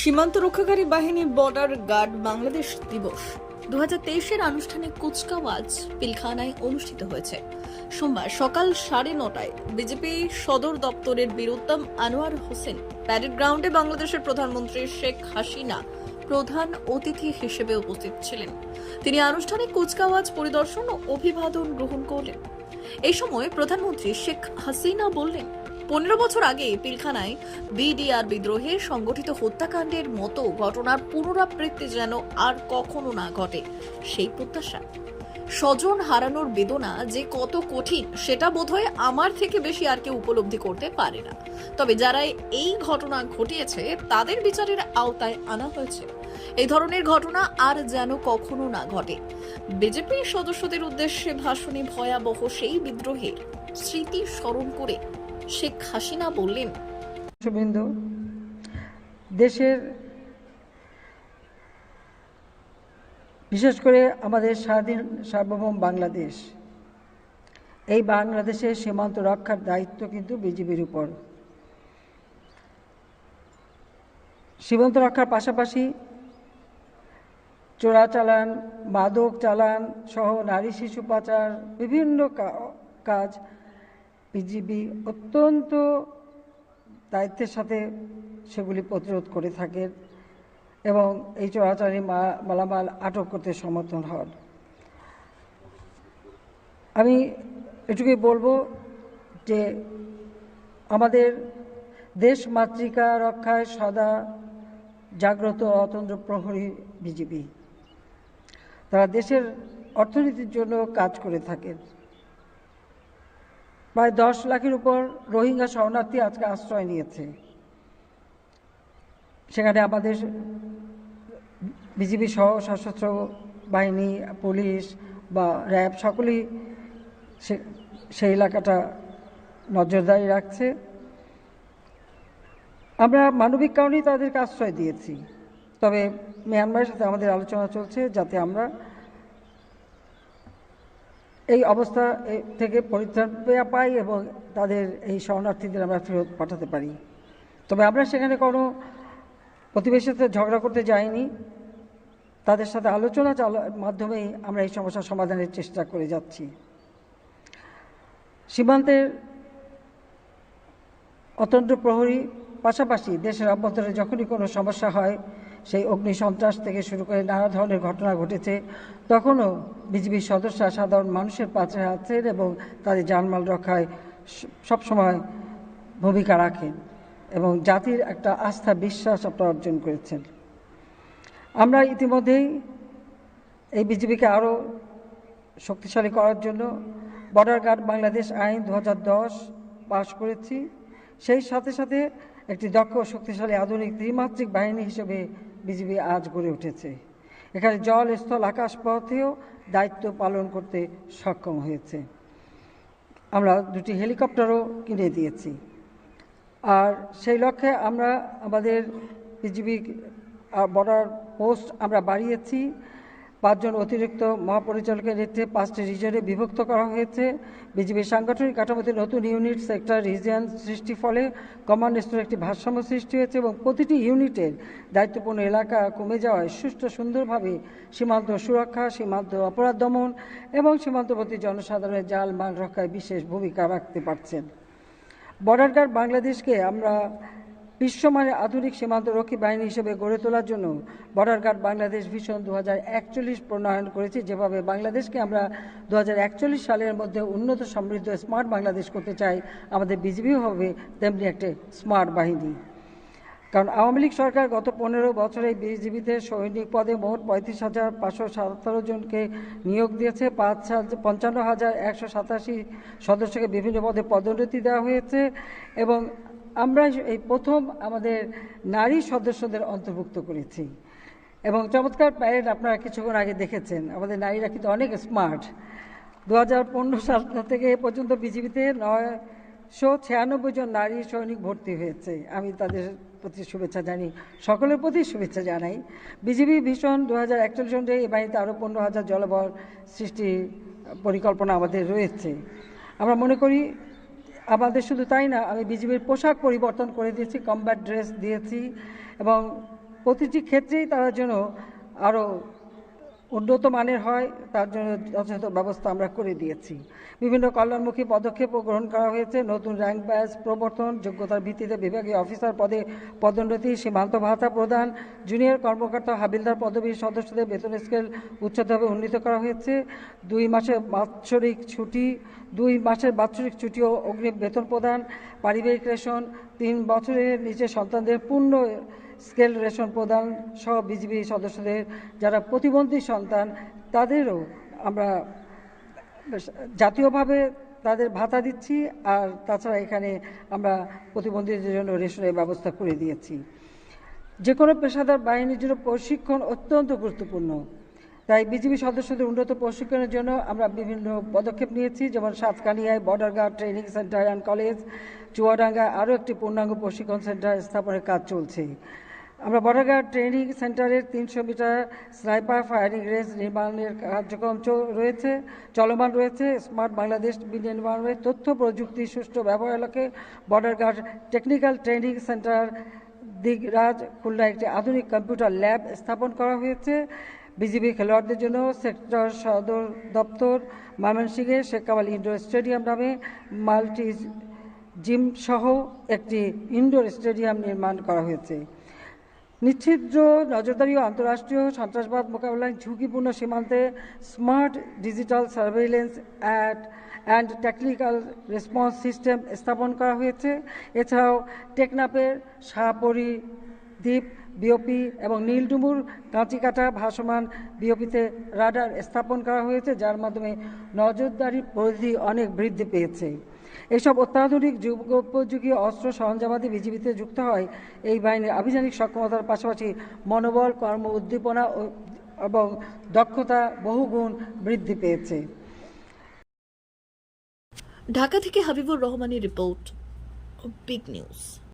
সীমান্ত রক্ষাকারী বাহিনী বর্ডার গার্ড বাংলাদেশ দিবস। দু হাজার আনুষ্ঠানিক কুচকাওয়াজ পিলখানায় অনুষ্ঠিত হয়েছে। সোমবার সকাল সাড়ে নটায় বিজেপি সদর দপ্তরের বীরুত্তম আনোয়ার হোসেন প্যারেড গ্রাউন্ডে বাংলাদেশের প্রধানমন্ত্রী শেখ হাসিনা প্রধান অতিথি হিসেবে উপস্থিত ছিলেন। তিনি আনুষ্ঠানিক কুচকাওয়াজ পরিদর্শন ও অভিবাদন গ্রহণ করলেন। এই সময় প্রধানমন্ত্রী শেখ হাসিনা বললেন পনেরো বছর আগে পিলখানায় বিডিআর বিদ্রোহে সংগঠিত হত্যাকাণ্ডের মতো ঘটনার পুনরাবৃত্তি যেন আর কখনো না ঘটে, সেই প্রত্যাশা। স্বজন হারানোর বেদনা যে কত কঠিন, সেটা বোধহয় আমার থেকে বেশি আর কেউ উপলব্ধি করতে পারে না। তবে যারা এই ঘটনা ঘটিয়েছে, তাদের বিচারের আওতায় আনা হয়েছে। এই ধরনের ঘটনা আর যেন কখনো না ঘটে। বিজেপি সদস্যদের উদ্দেশ্যে ভাষণে ভয়াবহ সেই বিদ্রোহের স্মৃতি স্মরণ করে শেখ হাসিনা বললেন শুভেন্দু দেশের বিশেষ করে আমাদের স্বাধীন সার্বভৌম বাংলাদেশ, এই বাংলাদেশের সীমান্ত রক্ষার দায়িত্ব কিন্তু বিজিবির উপর। সীমান্ত রক্ষার পাশাপাশি চোরাচালান মাদক চালান সহ নারী শিশু পাচার, বিভিন্ন কাজ বিজিবি অত্যন্ত দায়িত্বের সাথে সেগুলি প্রতিরোধ করে থাকেন এবং এই চোরাচারি মালামাল আটক করতে সমর্থন হন। আমি এটুকুই বলব যে আমাদের দেশ মাতৃকা রক্ষায় সদা জাগ্রত অতন্ত্র প্রহরী বিজেপি তারা দেশের অর্থনীতির জন্য কাজ করে থাকেন। প্রায় দশ লাখের উপর রোহিঙ্গা শরণার্থী আজকে আশ্রয় নিয়েছে। সেখানে আমাদের বিজিবি সহ সশস্ত্র বাহিনী, পুলিশ বা র্যাব সকলেই সেই এলাকাটা নজরদারি রাখছে। আমরা মানবিক কারণেই তাদেরকে আশ্রয় দিয়েছি। তবে মিয়ানমারের সাথে আমাদের আলোচনা চলছে যাতে আমরা এই অবস্থা থেকে পরিত্রাণ পাই এবং তাদের এই শরণার্থীদের আমরা ফেরত পাঠাতে পারি। তবে আমরা সেখানে কোনো প্রতিবেশীর সাথে ঝগড়া করতে যাইনি। তাদের সাথে আলোচনা মাধ্যমেই আমরা এই সমস্যার সমাধানের চেষ্টা করে যাচ্ছি। সীমান্তের অত্যন্ত প্রহরী পাশাপাশি দেশের অভ্যন্তরে যখনই কোনো সমস্যা হয় সেই অগ্নি সন্ত্রাস থেকে শুরু করে নানা ধরনের ঘটনা ঘটেছে। তখনও বিজিবির সদস্যরা সাধারণ মানুষের পাশে আছেন এবং তাদের জানমাল রক্ষায় সবসময় ভূমিকা রাখেন এবং জাতির একটা আস্থা, বিশ্বাস আপনারা অর্জন করেছেন। আমরা ইতিমধ্যেই এই বিজিবিকে আরও শক্তিশালী করার জন্য বর্ডার গার্ড বাংলাদেশ আইন দু হাজার দশ পাশ করেছি। সেই সাথে সাথে একটি দক্ষ শক্তিশালী আধুনিক ত্রিমাত্রিক বাহিনী হিসেবে বিজিবি আজ গড়ে উঠেছে। এখানে জল স্থল আকাশ পথেও দায়িত্ব পালন করতে সক্ষম হয়েছে। আমরা দুটি হেলিকপ্টারও কিনে দিয়েছি। আর সেই লক্ষ্যে আমরা আমাদের বিজিবি বর্ডার পোস্ট আমরা বাড়িয়েছি। পাঁচজন অতিরিক্ত মহাপরিচালকের নেতৃত্বে পাঁচটি রিজনে বিভক্ত করা হয়েছে। বিজিবির সাংগঠনিক কাঠামোতে নতুন ইউনিট সেক্টর রিজিয়ন সৃষ্টির ফলে কমান্ড স্তরে একটি ভারসাম্য সৃষ্টি হয়েছে এবং প্রতিটি ইউনিটের দায়িত্বপূর্ণ এলাকা কমে যাওয়ায় সুষ্ঠু সুন্দরভাবে সীমান্ত সুরক্ষা, সীমান্ত অপরাধ দমন এবং সীমান্তবর্তী জনসাধারণের জাল মান রক্ষায় বিশেষ ভূমিকা রাখতে পারছেন। বর্ডার গার্ড বাংলাদেশকে আমরা বিশ্বমানের আধুনিক সীমান্তরক্ষী বাহিনী হিসেবে গড়ে তোলার জন্য বর্ডার গার্ড বাংলাদেশ ভিশন দু হাজার একচল্লিশ প্রণয়ন করেছে। যেভাবে বাংলাদেশকে আমরা দু হাজার একচল্লিশ সালের মধ্যে উন্নত সমৃদ্ধ স্মার্ট বাংলাদেশ করতে চাই, আমাদের বিজিবিও হবে তেমনি একটা স্মার্ট বাহিনী। কারণ আওয়ামী লীগ সরকার গত পনেরো বছরে বিজিবিতে সৈনিক পদে মোট পঁয়ত্রিশ হাজার পাঁচশো সাতাত্তর জনকে নিয়োগ দিয়েছে। পাঁচ পঞ্চান্ন হাজার একশো সাতাশি সদস্যকে বিভিন্ন পদে পদোন্নতি দেওয়া হয়েছে এবং আমরা এই প্রথম আমাদের নারী সদস্যদের অন্তর্ভুক্ত করেছি। এবং চমৎকার প্যারেড আপনারা কিছুক্ষণ আগে দেখেছেন। আমাদের নারীরা কিন্তু অনেক স্মার্ট। দু হাজার পনেরো সাল থেকে এ পর্যন্ত বিজিবিতে নয়শো ছিয়ানব্বই জন নারী সৈনিক ভর্তি হয়েছে। আমি তাদের প্রতি শুভেচ্ছা জানি, সকলের প্রতি শুভেচ্ছা জানাই। বিজিবি ভীষণ দু হাজার একচল্লিশ অনুযায়ী এই বাহিনীতে আরও পনেরো হাজার জলবল সৃষ্টি পরিকল্পনা আমাদের রয়েছে। আমরা মনে করি আমাদের শুধু তাই না, আমি বিজেপির পোশাক পরিবর্তন করে দিয়েছি কমব্যাট ড্রেস দিয়েছি এবং প্রতিটি ক্ষেত্রেই তারা যেন আরও উন্নত মানের হয়, তার জন্য যথাযথ ব্যবস্থা আমরা করে দিয়েছি। বিভিন্ন কল্যাণমুখী পদক্ষেপও গ্রহণ করা হয়েছে। নতুন র্যাঙ্ক ব্যাচ প্রবর্তন, যোগ্যতার ভিত্তিতে বিভাগীয় অফিসার পদে পদোন্নতি, সীমান্ত ভাতা প্রদান জুনিয়র কর্মকর্তা, হাবিলদার পদবীর সদস্যদের বেতন স্কেল উচ্চতভাবে উন্নীত করা হয়েছে। দুই মাসের বাৎসরিক ছুটি, দুই মাসের বাৎসরিক ছুটি ও অগ্রিম বেতন প্রদান, পারিবারিক রেশন তিন বছরের নিচে সন্তানদের পূর্ণ স্কেল রেশন প্রদান সহ বিজিবি সদস্যদের যারা প্রতিবন্ধী সন্তান, তাদেরও আমরা জাতীয়ভাবে তাদের ভাতা দিচ্ছি আর তাছাড়া এখানে আমরা প্রতিবন্ধীদের জন্য রেশনের ব্যবস্থা করে দিয়েছি। যে কোনো পেশাদার বাহিনীর জন্য প্রশিক্ষণ অত্যন্ত গুরুত্বপূর্ণ। তাই বিজিবি সদস্যদের উন্নত প্রশিক্ষণের জন্য আমরা বিভিন্ন পদক্ষেপ নিয়েছি, যেমন সাতকানিয়ায় border guard training centre and college, চুয়াডাঙ্গায় আরও একটি পূর্ণাঙ্গ প্রশিক্ষণ সেন্টার স্থাপনের কাজ চলছে। আমরা বর্ডার ট্রেনিং সেন্টারের তিনশো মিটার স্নাইপার ফায়ারিং রেঞ্জ নির্মাণের কার্যক্রম রয়েছে, চলমান রয়েছে। স্মার্ট বাংলাদেশ বিনির্মাণের তথ্য প্রযুক্তি সুষ্ঠু ব্যবহার লক্ষ্যে border guard technical training centre Digraj Khulna একটি আধুনিক কম্পিউটার ল্যাব স্থাপন করা হয়েছে। বিজিবি খেলোয়াড়দের জন্য সেক্টর সদর দপ্তর ময়মনসিংহে শেখ কামাল ইনডোর স্টেডিয়াম নামে মাল্টি জিম সহ একটি ইনডোর স্টেডিয়াম নির্মাণ করা হয়েছে। নিচ্ছিদ্র নজরদারি ও আন্তঃরাষ্ট্রীয় সন্ত্রাসবাদ মোকাবিলায় ঝুঁকিপূর্ণ সীমান্তে smart digital surveillance at and technical response system স্থাপন করা হয়েছে। এছাড়াও টেকনাপের শাহপরি দ্বীপ, বিওপি এবং নীলডুমুর কাঁচিকাটা ভাসমান বিওপিতে রাডার স্থাপন করা হয়েছে, যার মাধ্যমে নজরদারির পরিধি অনেক বৃদ্ধি পেয়েছে। এসব অত্যাধুনিক যুগোপযোগী অস্ত্র সরঞ্জামাদি বিজিবিতে যুক্ত হয়। এই বাহিনীর আভিযানিক সক্ষমতার পাশাপাশি মনোবল, কর্ম উদ্দীপনা এবং দক্ষতা বহুগুণ বৃদ্ধি পেয়েছে। ঢাকা থেকে হাবিবুর রহমানের রিপোর্ট, বিগ নিউজ।